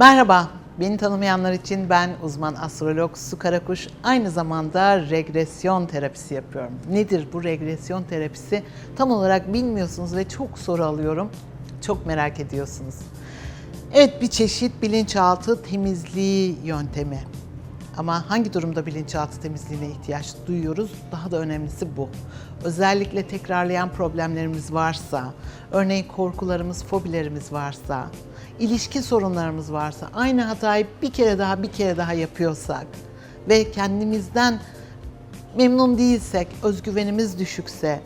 Merhaba, beni tanımayanlar için ben uzman astrolog Su Karakuş. Aynı zamanda regresyon terapisi yapıyorum. Nedir bu regresyon terapisi? Tam olarak bilmiyorsunuz ve çok soru alıyorum. Çok merak ediyorsunuz. Evet bir çeşit bilinçaltı temizliği yöntemi. Ama hangi durumda bilinçaltı temizliğine ihtiyaç duyuyoruz? Daha da önemlisi bu. Özellikle tekrarlayan problemlerimiz varsa, örneğin korkularımız, fobilerimiz varsa, ilişki sorunlarımız varsa, aynı hatayı bir kere daha bir kere daha yapıyorsak ve kendimizden memnun değilsek, özgüvenimiz düşükse,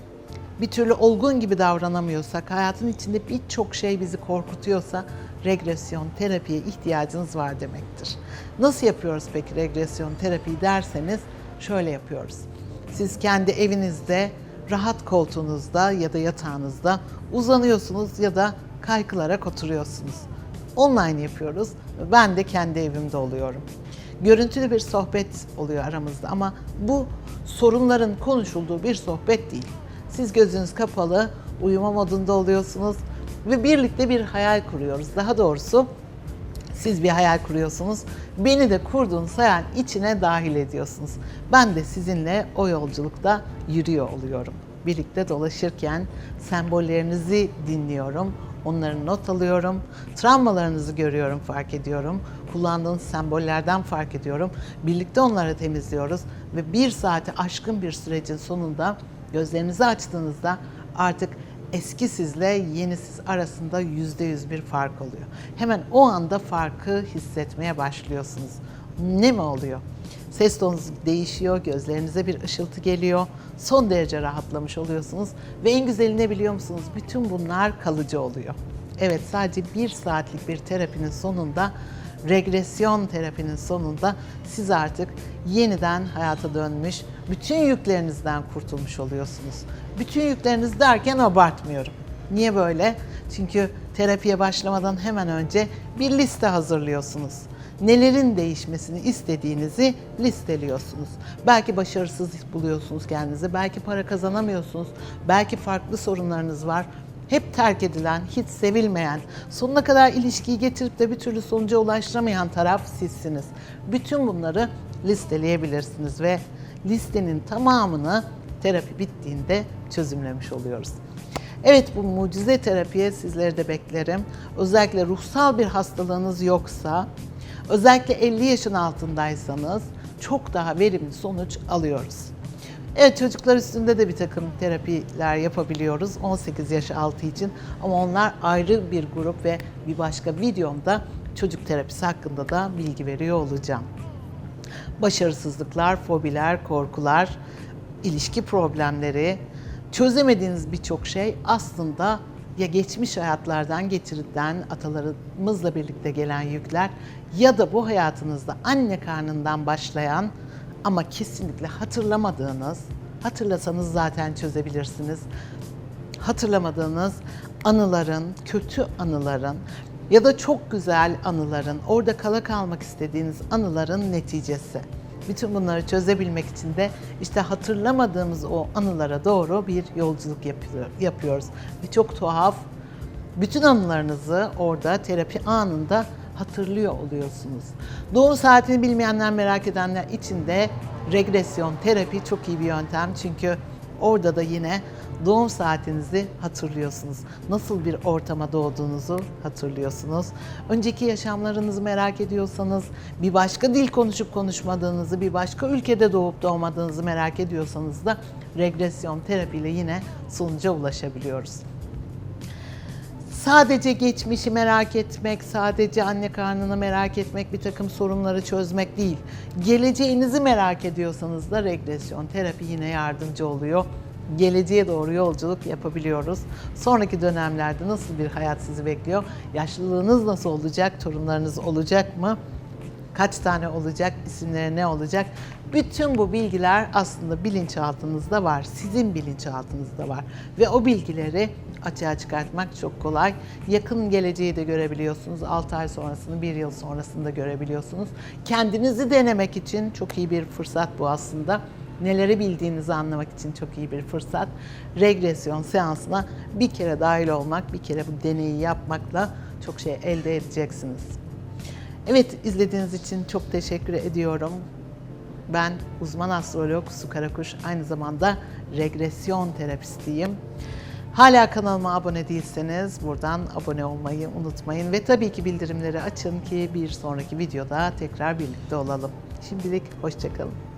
bir türlü olgun gibi davranamıyorsak, hayatın içinde birçok şey bizi korkutuyorsa regresyon terapiye ihtiyacınız var demektir. Nasıl yapıyoruz peki regresyon terapiyi derseniz şöyle yapıyoruz. Siz kendi evinizde rahat koltuğunuzda ya da yatağınızda uzanıyorsunuz ya da kaykılarak oturuyorsunuz. Online yapıyoruz. Ben de kendi evimde oluyorum. Görüntülü bir sohbet oluyor aramızda ama bu sorunların konuşulduğu bir sohbet değil. Siz gözünüz kapalı, uyuma modunda oluyorsunuz ve birlikte bir hayal kuruyoruz. Daha doğrusu siz bir hayal kuruyorsunuz. Beni de kurduğunuz hayal içine dahil ediyorsunuz. Ben de sizinle o yolculukta yürüyor oluyorum. Birlikte dolaşırken sembollerinizi dinliyorum. Onları not alıyorum. Travmalarınızı görüyorum, fark ediyorum. Kullandığınız sembollerden fark ediyorum. Birlikte onları temizliyoruz ve bir saati aşkın bir sürecin sonunda gözlerinizi açtığınızda artık eski sizle yeni siz arasında yüzde yüz bir fark oluyor. Hemen o anda farkı hissetmeye başlıyorsunuz. Ne mi oluyor? Ses tonunuz değişiyor, gözlerinize bir ışıltı geliyor. Son derece rahatlamış oluyorsunuz. Ve en güzeli ne biliyor musunuz? Bütün bunlar kalıcı oluyor. Evet sadece bir saatlik bir terapinin sonunda regresyon terapinin sonunda siz artık yeniden hayata dönmüş, bütün yüklerinizden kurtulmuş oluyorsunuz. Bütün yükleriniz derken abartmıyorum. Niye böyle? Çünkü terapiye başlamadan hemen önce bir liste hazırlıyorsunuz. Nelerin değişmesini istediğinizi listeliyorsunuz. Belki başarısız buluyorsunuz kendinizi, belki para kazanamıyorsunuz, belki farklı sorunlarınız var hep terk edilen, hiç sevilmeyen, sonuna kadar ilişkiyi getirip de bir türlü sonuca ulaştıramayan taraf sizsiniz. Bütün bunları listeleyebilirsiniz ve listenin tamamını terapi bittiğinde çözümlemiş oluyoruz. Evet bu mucize terapiye sizleri de beklerim. Özellikle ruhsal bir hastalığınız yoksa, özellikle 50 yaşın altındaysanız çok daha verimli sonuç alıyoruz. Evet çocuklar üstünde de bir takım terapiler yapabiliyoruz 18 yaş altı için ama onlar ayrı bir grup ve bir başka videomda çocuk terapisi hakkında da bilgi veriyor olacağım. Başarısızlıklar, fobiler, korkular, ilişki problemleri, çözemediğiniz birçok şey aslında ya geçmiş hayatlardan getirilen atalarımızla birlikte gelen yükler ya da bu hayatınızda anne karnından başlayan ama kesinlikle hatırlamadığınız, hatırlasanız zaten çözebilirsiniz. Hatırlamadığınız anıların, kötü anıların ya da çok güzel anıların, orada kala kalmak istediğiniz anıların neticesi. Bütün bunları çözebilmek için de işte hatırlamadığımız o anılara doğru bir yolculuk yapıyor, yapıyoruz. Ve çok tuhaf, bütün anılarınızı orada terapi anında hatırlıyor oluyorsunuz. Doğum saatini bilmeyenler, merak edenler için de regresyon terapi çok iyi bir yöntem. Çünkü orada da yine doğum saatinizi hatırlıyorsunuz. Nasıl bir ortama doğduğunuzu hatırlıyorsunuz. Önceki yaşamlarınızı merak ediyorsanız, bir başka dil konuşup konuşmadığınızı, bir başka ülkede doğup doğmadığınızı merak ediyorsanız da regresyon terapiyle yine sonuca ulaşabiliyoruz sadece geçmişi merak etmek, sadece anne karnını merak etmek, bir takım sorunları çözmek değil. Geleceğinizi merak ediyorsanız da regresyon terapi yine yardımcı oluyor. Geleceğe doğru yolculuk yapabiliyoruz. Sonraki dönemlerde nasıl bir hayat sizi bekliyor? Yaşlılığınız nasıl olacak? Torunlarınız olacak mı? Kaç tane olacak? İsimleri ne olacak? Bütün bu bilgiler aslında bilinçaltınızda var. Sizin bilinçaltınızda var. Ve o bilgileri açığa çıkartmak çok kolay. Yakın geleceği de görebiliyorsunuz. 6 ay sonrasını, 1 yıl sonrasını da görebiliyorsunuz. Kendinizi denemek için çok iyi bir fırsat bu aslında. Neleri bildiğinizi anlamak için çok iyi bir fırsat. Regresyon seansına bir kere dahil olmak, bir kere bu deneyi yapmakla çok şey elde edeceksiniz. Evet, izlediğiniz için çok teşekkür ediyorum. Ben uzman astrolog Su Karakuş, aynı zamanda regresyon terapistiyim. Hala kanalıma abone değilseniz buradan abone olmayı unutmayın ve tabii ki bildirimleri açın ki bir sonraki videoda tekrar birlikte olalım. Şimdilik hoşçakalın.